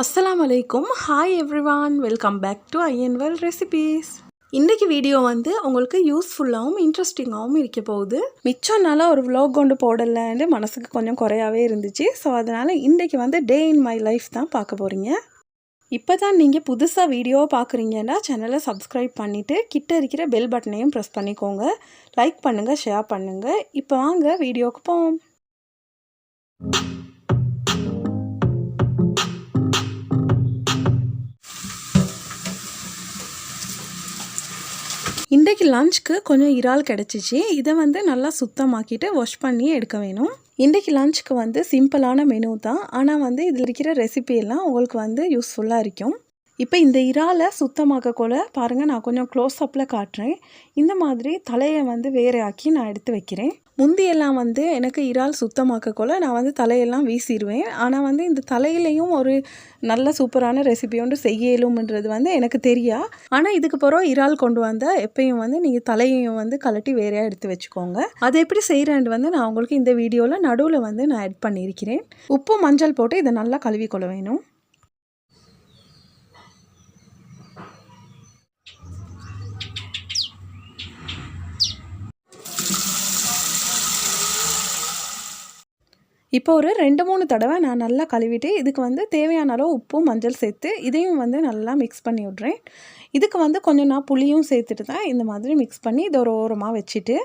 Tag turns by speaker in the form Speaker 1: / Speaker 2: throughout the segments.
Speaker 1: அஸ்லாம் அலைக்கும். Hi everyone welcome back to ஐஎன்வெல் recipes இன்றைக்கி வீடியோ வந்து உங்களுக்கு யூஸ்ஃபுல்லாகவும் இன்ட்ரெஸ்டிங்காகவும் இருக்க போகுது. மிச்சம் நாளாக ஒரு விலாக் கொண்டு போடலைன்னு மனசுக்கு கொஞ்சம் குறையாவே இருந்துச்சு. ஸோ அதனால் இன்றைக்கி வந்து டே இன் மை லைஃப் தான் பார்க்க போகிறீங்க இப்போ தான் நீங்கள் புதுசாக வீடியோ பார்க்குறீங்கன்னா சேனலை சப்ஸ்கிரைப் பண்ணிவிட்டு கிட்ட இருக்கிற பெல் பட்டனையும் ப்ரெஸ் பண்ணிக்கோங்க. லைக் பண்ணுங்கள் ஷேர் பண்ணுங்கள் இப்போ வாங்க வீடியோவுக்கு போவோம். இன்றைக்கு லஞ்சுக்கு கொஞ்சம் இறால் கிடச்சிச்சு. இதை வந்து நல்லா சுத்தமாக்கிட்டு வாஷ் பண்ணி எடுக்க வேணும். இன்றைக்கு லஞ்சுக்கு வந்து சிம்பிளான மெனு தான். ஆனால் வந்து இதில் இருக்கிற ரெசிபியெல்லாம் உங்களுக்கு வந்து யூஸ்ஃபுல்லாக இருக்கும். இப்போ இந்த இறாலை சுத்தமாக்க கூட பாருங்கள் நான் கொஞ்சம் க்ளோஸ் அப்பில் காட்டுறேன். இந்த மாதிரி தலையை வந்து வேற ஆக்கி நான் எடுத்து வைக்கிறேன். முந்தியெல்லாம் வந்து எனக்கு இறால் சுத்தமாக்கக்குள்ள நான் வந்து தலையெல்லாம் வீசிடுவேன் ஆனால் வந்து இந்த தலையிலையும் ஒரு நல்ல சூப்பரான ரெசிபி ஒன்று செய்யலும்ன்றது வந்து எனக்கு தெரியா. ஆனால் இதுக்கு பிறகு இறால் கொண்டு வந்தால் எப்பயும் வந்து நீங்கள் தலையையும் வந்து கலட்டி வேறையாக எடுத்து வச்சுக்கோங்க. அதை எப்படி செய்கிறேன் வந்து நான் உங்களுக்கு இந்த வீடியோவில் நடுவில் வந்து நான் ஆட் பண்ணியிருக்கிறேன். உப்பு மஞ்சள் போட்டு இதை நல்லா கழுவி கொள்ள வேணும். இப்போ ஒரு ரெண்டு மூணு தடவை நான் நல்லா கழுவிட்டு இதுக்கு வந்து தேவையான அளவு உப்பும் மஞ்சள் சேர்த்து இதையும் வந்து நல்லா மிக்ஸ் பண்ணி விட்றேன். இதுக்கு வந்து கொஞ்சம் நான் புளியும் சேர்த்துட்டு தான் இந்த மாதிரி மிக்ஸ் பண்ணி இதை ஒரு ஓரமாக வச்சுட்டு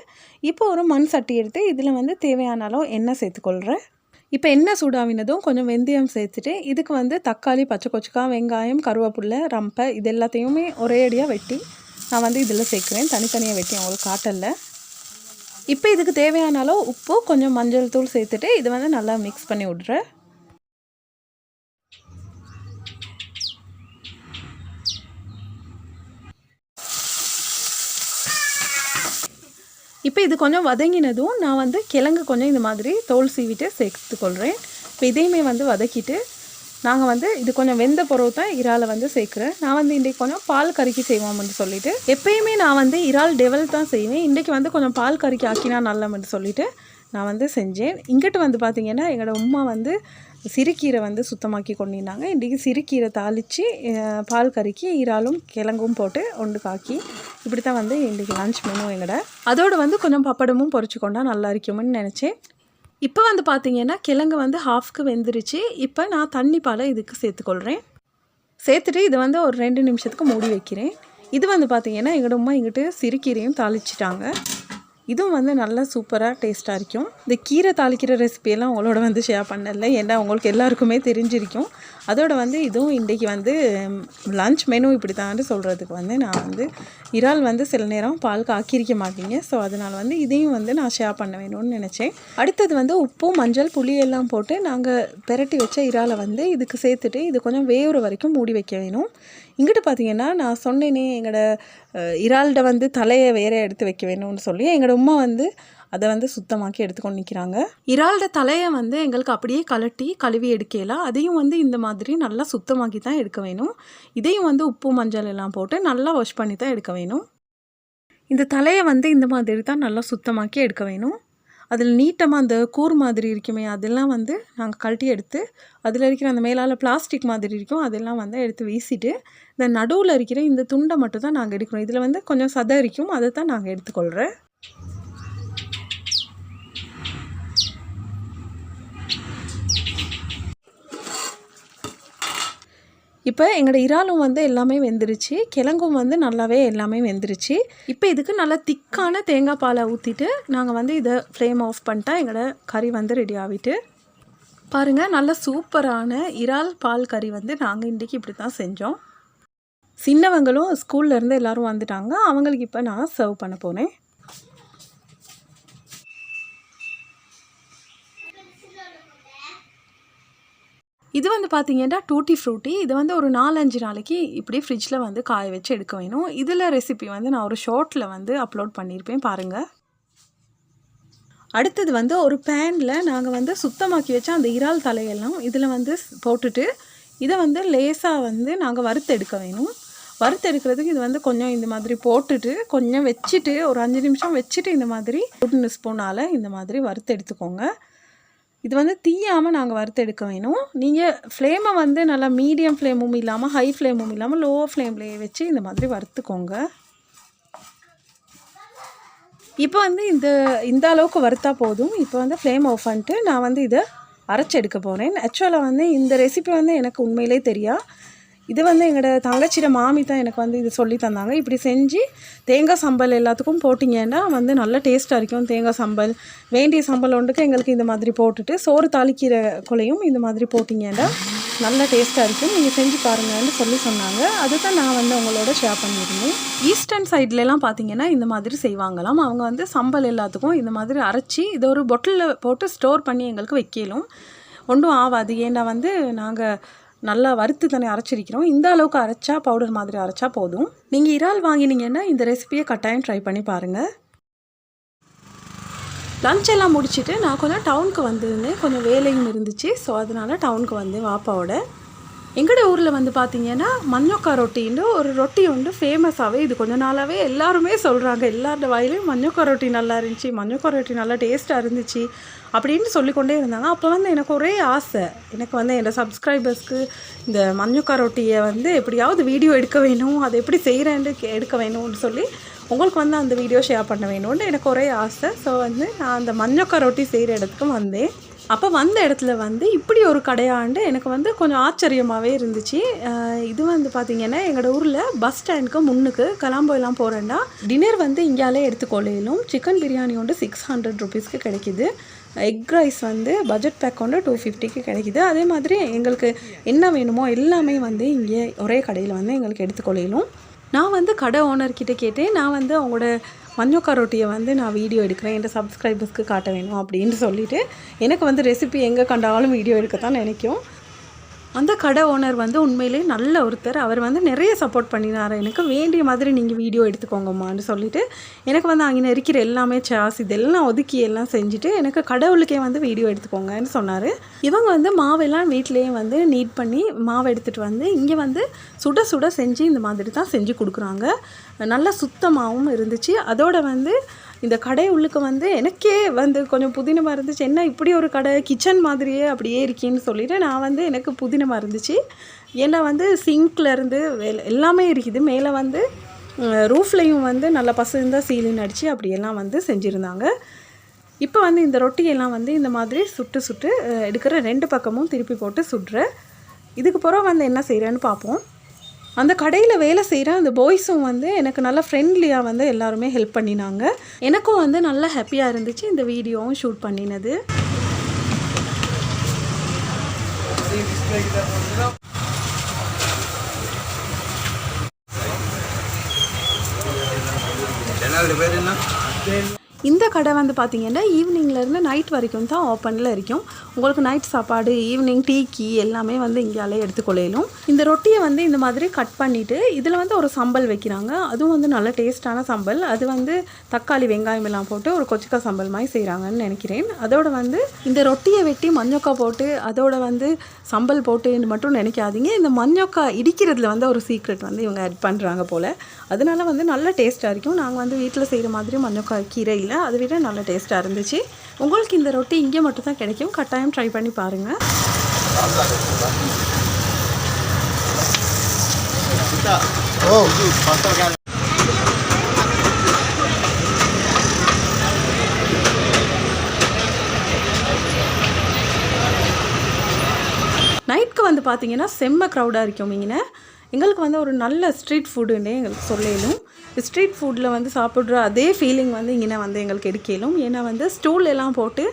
Speaker 1: இப்போ ஒரு மண் சட்டி எடுத்து இதில் வந்து தேவையான அளவு எண்ணெய் சேர்த்துக்கொள்கிறேன் இப்போ எண்ணெய் சூடாவினதும் கொஞ்சம் வெந்தயம் சேர்த்துட்டு இதுக்கு வந்து தக்காளி பச்சை கொச்சிக்காய் வெங்காயம் கருவேப்பில்லை ரம்பை இது எல்லாத்தையுமே ஒரே அடியாக வெட்டி நான் வந்து இதில் சேர்க்குறேன். தனித்தனியாக வெட்டி உங்களுக்கு காட்டலை. இப்போ இதுக்கு தேவையான அளவு உப்பு கொஞ்சம் மஞ்சள் தூள் சேர்த்துட்டு இதை வந்து நல்லா மிக்ஸ் பண்ணி விட்றேன். இப்போ இது கொஞ்சம் வதங்கினதும் நான் வந்து கிழங்கு கொஞ்சம் இந்த மாதிரி தோல் சீவிட்டு சேர்த்துக்கொள்கிறேன் இப்போ இதையுமே வந்து வதக்கிட்டு நாங்கள் வந்து இது கொஞ்சம் வெந்த பொருள் தான் இறாலை வந்து சேர்க்குறேன். நான் வந்து இன்றைக்கி கொஞ்சம் பால் கறிக்கு செய்வோம்னு சொல்லிட்டு எப்பயுமே நான் வந்து இறால் டெவல் தான் செய்வேன். இன்றைக்கி வந்து கொஞ்சம் பால் கறிக்கு ஆக்கினா நல்லம்னு சொல்லிட்டு நான் வந்து செஞ்சேன். இங்கிட்டு வந்து பார்த்திங்கன்னா எங்களோட உமா வந்து சிறுக்கீரை வந்து சுத்தமாக்கி கொண்டிருந்தாங்க. இன்றைக்கி சிறுக்கீரை தாளித்து பால் கறிக்கு இறாலும் கிழங்கும் போட்டு ஒன்று காக்கி இப்படி தான் வந்து இன்றைக்கி லஞ்ச் மெனு எங்களோட. அதோடு வந்து கொஞ்சம் பப்படமும் பொரிச்சு கொண்டா நல்லா இருக்கும்னு நினச்சேன். இப்போ வந்து பார்த்தீங்கன்னா கிழங்கு வந்து ஹாஃப்க்கு வெந்துருச்சு. இப்போ நான் தண்ணி பாலை இதுக்கு சேர்த்துக்கொள்கிறேன் சேர்த்துட்டு இது வந்து ஒரு ரெண்டு நிமிஷத்துக்கு மூடி வைக்கிறேன். இது வந்து பார்த்தீங்கன்னா எங்களோட அம்மா எங்கிட்ட சிறுக்கீரையும் தாளிச்சிட்டாங்க. இதுவும் வந்து நல்லா சூப்பராக டேஸ்ட்டாக இருக்கும். இந்த கீரை தாளிக்கிற ரெசிபியெல்லாம் உங்களோட வந்து ஷேர் பண்ணல. ஏன்னா உங்களுக்கு எல்லாருக்குமே தெரிஞ்சிருக்கும். அதோட வந்து இதுவும் இன்றைக்கி வந்து லஞ்ச் மெனு இப்படி தான் சொல்கிறதுக்கு வந்து நான் வந்து இறால் வந்து சில நேரம் பால் காக்கிரிக்க மாட்டீங்க. ஸோ அதனால் வந்து இதையும் வந்து நான் ஷேர் பண்ண வேணும்னு நினச்சேன். அடுத்தது வந்து உப்பு மஞ்சள் புளி எல்லாம் போட்டு நாங்கள் பெரட்டி வச்ச இறாலை வந்து இதுக்கு சேர்த்துட்டு இது கொஞ்சம் வேவுற வரைக்கும் மூடி வைக்க வேணும். இங்கிட்டு பார்த்தீங்கன்னா நான் சொன்னேனே எங்களோட இறால்கிட்ட வந்து தலையை வேற எடுத்து வைக்க வேணும்னு சொல்லி எங்களோட உமா வந்து அதை வந்து சுத்தமாக்கி எடுத்துக்கொண்டு நிற்கிறாங்க இறால்ட தலையை வந்து எங்களுக்கு அப்படியே கலட்டி கழுவி எடுக்கலாம் அதையும் வந்து இந்த மாதிரி நல்லா சுத்தமாக்கி தான் எடுக்க வேணும். இதையும் வந்து உப்பு மஞ்சள் எல்லாம் போட்டு நல்லா வாஷ் பண்ணி தான் எடுக்க வேணும். இந்த தலையை வந்து இந்த மாதிரி தான் நல்லா சுத்தமாக்கி எடுக்க வேணும். அதில் நீட்டமாக அந்த கூர் மாதிரி இருக்குமே அதெல்லாம் வந்து நாங்கள் கழட்டி எடுத்து அதில் இருக்கிற அந்த மேலால் பிளாஸ்டிக் மாதிரி இருக்கும் அதெல்லாம் வந்து எடுத்து வீசிட்டு இந்த நடுவில் இருக்கிற இந்த துண்டை மட்டும் தான் நாங்கள் எடுக்கிறோம். இதில் வந்து கொஞ்சம் சதை இருக்கும் அதை தான் நாங்கள் எடுத்துக்கொள்கிறேன் இப்போ எங்களோட இறாலும் வந்து எல்லாமே வெந்துருச்சு. கிழங்கும் வந்து நல்லாவே எல்லாமே வெந்துருச்சு. இப்போ இதுக்கு நல்லா திக்கான தேங்காய் பாலை ஊற்றிட்டு நாங்கள் வந்து இதை ஃப்ளேம் ஆஃப் பண்ணிட்டா எங்களோட கறி வந்து ரெடி ஆகிட்டு. பாருங்கள் நல்ல சூப்பரான இறால் பால் கறி வந்து நாங்கள் இன்றைக்கி இப்படி தான் செஞ்சோம். சின்னவங்களும் ஸ்கூல்லேருந்து எல்லோரும் வந்துட்டாங்க. அவங்களுக்கு இப்போ நான் சர்வ் பண்ண போனேன் இது வந்து பார்த்தீங்கன்னா டூட்டி ஃப்ரூட்டி. இது வந்து ஒரு நாலஞ்சு நாளைக்கு இப்படி ஃப்ரிட்ஜில் வந்து காய வச்சு எடுக்க வேணும். இதில் ரெசிபி வந்து நான் ஒரு ஷார்ட்டில் வந்து அப்லோட் பண்ணியிருப்பேன் பாருங்கள் அடுத்தது வந்து ஒரு பேனில் நாங்கள் வந்து சுத்தமாக்கி வச்ச அந்த இறால் தலையெல்லாம் இதில் வந்து போட்டுட்டு இதை வந்து லேசாக வந்து நாங்கள் வறுத்து எடுக்க வேணும். வறுத்து எடுக்கிறதுக்கு இது வந்து கொஞ்சம் இந்த மாதிரி போட்டுட்டு கொஞ்சம் வச்சுட்டு ஒரு அஞ்சு நிமிஷம் வச்சுட்டு இந்த மாதிரி ஒரு ஸ்பூனால் இந்த மாதிரி வறுத்து எடுத்துக்கோங்க. இது வந்து தீயாமல் நாங்கள் வறுத்து எடுக்க வேணும். நீங்கள் ஃப்ளேமை வந்து நல்லா மீடியம் ஃப்ளேமும் இல்லாமல் ஹை ஃப்ளேமும் இல்லாமல் லோ ஃப்ளேம்லேயே வச்சு இந்த மாதிரி வறுத்துக்கோங்க. இப்போ வந்து இந்த இந்த அளவுக்கு வறுத்தா போதும். இப்போ வந்து ஃப்ளேம் ஆஃப் பண்ணிட்டு நான் வந்து இதை அரைச்சி எடுக்க போகிறேன் ஆக்சுவலாக வந்து இந்த ரெசிபி வந்து எனக்கு உண்மையிலே தெரியா? இது வந்து எங்களோட தங்கச்சியோட மாமி தான் எனக்கு வந்து இது சொல்லி தந்தாங்க. இப்படி செஞ்சு தேங்காய் சம்பல் எல்லாத்துக்கும் போட்டிங்கன்னா வந்து நல்ல டேஸ்ட்டாக இருக்கும். தேங்காய் சம்பல் வேண்டிய சம்பல் ஒன்றுக்கு எங்களுக்கு இந்த மாதிரி போட்டுட்டு சோறு தாளிக்கிற கொலையும் இந்த மாதிரி போட்டிங்கன்னா நல்ல டேஸ்ட்டாக இருக்கும். நீங்கள் செஞ்சு பாருங்கன்னு சொல்லி சொன்னாங்க. அதுதான் நான் வந்து உங்களோட ஷேர் பண்ணியிருந்தேன். ஈஸ்டர்ன் சைட்லலாம் பார்த்தீங்கன்னா இந்த மாதிரி செய்வாங்களாம். அவங்க வந்து சம்பல் எல்லாத்துக்கும் இந்த மாதிரி அரைச்சி இதை ஒரு பொட்டிலில் போட்டு ஸ்டோர் பண்ணி எங்களுக்கு வைக்கலும். ஒன்றும் ஆகாது ஏன்னா வந்து நாங்கள் நல்லா வறுத்து தானே அரைச்சிருக்கிறோம். இந்த அளவுக்கு அரைச்சா பவுடர் மாதிரி அரைச்சா போதும். நீங்கள் இறால் வாங்கினீங்கன்னா இந்த ரெசிபியை கட்டாயம் ட்ரை பண்ணி பாருங்கள் லஞ்ச் எல்லாம் முடிச்சுட்டு நான் கொஞ்சம் டவுனுக்கு வந்திருந்தேன் கொஞ்சம் வேலையும் இருந்துச்சு. ஸோ அதனால் டவுனுக்கு வந்தேன் வாப்பாவோட எங்களோட ஊரில் வந்து பார்த்தீங்கன்னா மஞ்சக்கா ரொட்டின்னு ஒரு ரொட்டி உண்டு ஃபேமஸாகவே இது கொஞ்ச நாளாகவே எல்லாருமே சொல்கிறாங்க எல்லாரோட வாயிலையும் மஞ்சக்கா ரொட்டி நல்லா இருந்துச்சு மஞ்சக்கா ரொட்டி நல்லா டேஸ்ட்டாக இருந்துச்சு அப்படின்னு சொல்லிக்கொண்டே இருந்தாங்க. அப்போ வந்து எனக்கு ஒரே ஆசை. எனக்கு வந்து என்னோடய சப்ஸ்கிரைபர்ஸ்க்கு இந்த மஞ்சக்கா ரொட்டியை வந்து எப்படியாவது வீடியோ எடுக்க வேணும் அதை எப்படி செய்கிறேன்னு எடுக்க வேணும்னு சொல்லி உங்களுக்கு வந்து அந்த வீடியோ ஷேர் பண்ண வேணும்னு எனக்கு ஒரே ஆசை. ஸோ வந்து நான் அந்த மஞ்சக்கா ரொட்டி செய்கிற இடத்துக்கும் வந்தேன். அப்போ வந்த இடத்துல வந்து இப்படி ஒரு கடையாண்டு எனக்கு வந்து கொஞ்சம் ஆச்சரியமாகவே இருந்துச்சு. இது வந்து பார்த்திங்கன்னா எங்களோட ஊரில் பஸ் ஸ்டாண்டுக்கு முன்னுக்கு கலாம்போயெல்லாம் போகிறேன்னா டின்னர் வந்து இங்கேயாலே எடுத்துக்கொள்ளையிலும் சிக்கன் பிரியாணி வந்து சிக்ஸ் ஹண்ட்ரட் ருபீஸ்க்கு கிடைக்கிது. எக் ரைஸ் வந்து பட்ஜெட் பேக் வந்து டூ ஃபிஃப்டிக்கு கிடைக்கிது. அதே மாதிரி எங்களுக்கு என்ன வேணுமோ எல்லாமே வந்து இங்கே ஒரே கடையில் வந்து எங்களுக்கு எடுத்துக்கொள்ளையிலும் நான் வந்து கடை ஓனர்கிட்ட கேட்டேன். நான் வந்து அவங்களோட மஞ்சக்கா ரொட்டியை வந்து நான் வீடியோ எடுக்கிறேன். என் சப்ஸ்கிரைபர்ஸ்க்கு காட்ட வேணும் அப்படின்னு சொல்லிவிட்டு எனக்கு வந்து ரெசிபி எங்கே கண்டாலும் வீடியோ எடுக்க தான் நினைக்கும். அந்த கடை ஓனர் வந்து உண்மையிலே நல்ல ஒருத்தர். அவர் வந்து நிறைய சப்போர்ட் பண்ணினார். எனக்கு வேண்டிய மாதிரி நீங்கள் வீடியோ எடுத்துக்கோங்கம்மான்னு சொல்லிட்டு எனக்கு வந்து அங்கே இருக்கிற எல்லாமே சாஸ் இதெல்லாம் ஒதுக்கி எல்லாம் செஞ்சுட்டு எனக்கு கடவுளுக்கே வந்து வீடியோ எடுத்துக்கோங்கன்னு சொன்னார். இவங்க வந்து மாவெல்லாம் வீட்டிலேயே வந்து நீட் பண்ணி மாவு எடுத்துகிட்டு வந்து இங்கே வந்து சுட சுட செஞ்சு இந்த மாதிரி தான் செஞ்சு கொடுக்குறாங்க. நல்ல சுத்தமாகவும் இருந்துச்சு. அதோட வந்து இந்த கடை உள்ளுக்கு வந்து எனக்கே வந்து கொஞ்சம் புதினமாக இருந்துச்சு. என்ன இப்படி ஒரு கடை? கிச்சன் மாதிரியே அப்படியே இருக்கேன்னு சொல்லிட்டு நான் வந்து எனக்கு புதினமாக இருந்துச்சு. ஏன்னா வந்து சிங்க்லேருந்து எல்லாமே இருக்குது. மேலே வந்து ரூஃப்லேயும் வந்து நல்ல பசுந்தான் சீலிங் அடித்து அப்படியெல்லாம் வந்து செஞ்சுருந்தாங்க. இப்போ வந்து இந்த ரொட்டியெல்லாம் வந்து இந்த மாதிரி சுட்டு சுட்டு எடுக்கிற ரெண்டு பக்கமும் திருப்பி போட்டு சுடுற இதுக்கு பிறகு வந்து என்ன செய்கிறேன்னு பார்ப்போம் அந்த கடையில் வேலை செய்கிற அந்த பாய்ஸும் வந்து எனக்கு நல்லா ஃப்ரெண்ட்லியாக வந்து எல்லாருமே ஹெல்ப் பண்ணினாங்க. எனக்கும் வந்து நல்லா ஹாப்பியாக இருந்துச்சு இந்த வீடியோவும் ஷூட் பண்ணினது. இந்த கடை வந்து பார்த்தீங்கன்னா ஈவினிங்லேருந்து நைட் வரைக்கும் தான் ஓப்பனில் இருக்கும். உங்களுக்கு நைட் சாப்பாடு ஈவினிங் டீ கீ எல்லாமே வந்து இங்கேயாலே எடுத்துக்கொள்ளையிலும் இந்த ரொட்டியை வந்து இந்த மாதிரி கட் பண்ணிவிட்டு இதில் வந்து ஒரு சம்பல் வைக்கிறாங்க. அதுவும் வந்து நல்ல டேஸ்ட்டான சம்பல். அது வந்து தக்காளி வெங்காயம் எல்லாம் போட்டு ஒரு கொச்சிக்காய் சம்பல் மாதிரி செய்கிறாங்கன்னு நினைக்கிறேன். அதோட வந்து இந்த ரொட்டியை வெட்டி மஞ்சக்காய் போட்டு அதோட வந்து சம்பல் போட்டுன்னு மட்டும் நினைக்காதீங்க. இந்த மஞ்சக்காய் இடிக்கிறதுல வந்து ஒரு சீக்ரெட் வந்து இவங்க ஆட் பண்ணுறாங்க போல். அதனால வந்து நல்ல டேஸ்ட்டாக இருக்கும். நாங்கள் வந்து வீட்டில் செய்கிற மாதிரி மஞ்சக்காய் கீரை இல்லை. அதை விட நல்ல டேஸ்ட்டாக இருந்துச்சு. உங்களுக்கு இந்த ரொட்டி இங்கே மட்டும் தான் கிடைக்கும். கட்டாயம் ட்ரை பண்ணி பாருங்கள்
Speaker 2: ஓ
Speaker 1: நைட்க்கு வந்து பார்த்தீங்கன்னா செம்ம க்ரௌடாக இருக்கும் இங்கே எங்களுக்கு வந்து ஒரு நல்ல ஸ்ட்ரீட் ஃபுட்டுன்னே எங்களுக்கு சொல்லலும் ஸ்ட்ரீட் ஃபுட்டில் வந்து சாப்பிட்ற அதே ஃபீலிங் வந்து இங்கே வந்து எங்களுக்கு எடுக்கலும். ஏன்னா வந்து ஸ்டூல் எல்லாம் போட்டு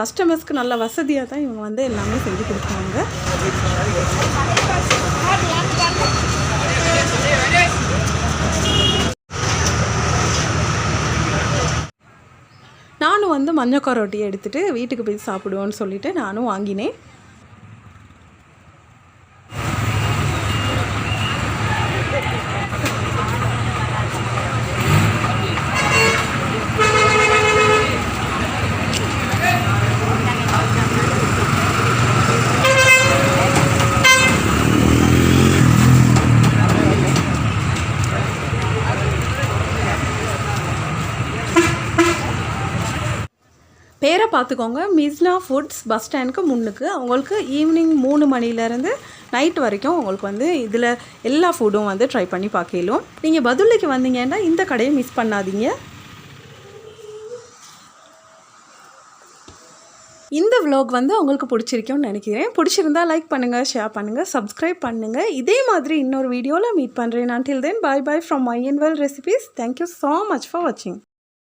Speaker 1: கஸ்டமர்ஸ்க்கு நல்ல வசதியாக தான் இவங்க வந்து எல்லாமே செஞ்சு கொடுக்குறாங்க நானும் வந்து மஞ்சக்காய் ரொட்டியை எடுத்துகிட்டு வீட்டுக்கு போய் சாப்பிடுவோன்னு சொல்லிட்டு நானும் வாங்கினேன். பார்த்துக்கோங்க மிஸ்னா ஃபுட்ஸ் பஸ் ஸ்டாண்டுக்கு முன்னுக்கு. அவங்களுக்கு ஈவினிங் மூணு மணிலேருந்து நைட் வரைக்கும் உங்களுக்கு வந்து இதில் எல்லா ஃபுட்டும் வந்து ட்ரை பண்ணி பார்க்கலாம். நீங்கள் பதுளைக்கு வந்தீங்கன்னா இந்த கடையை மிஸ் பண்ணாதீங்க. இந்த விலாக் வந்து உங்களுக்கு பிடிச்சிருக்கும்னு நினைக்கிறேன். பிடிச்சிருந்தா லைக் பண்ணுங்கள் ஷேர் பண்ணுங்கள் சப்ஸ்கிரைப் பண்ணுங்கள் இதே மாதிரி இன்னொரு வீடியோவில் மீட் பண்ணுறேன் நான் till then bye from from and recipes recipes. Thank you so much for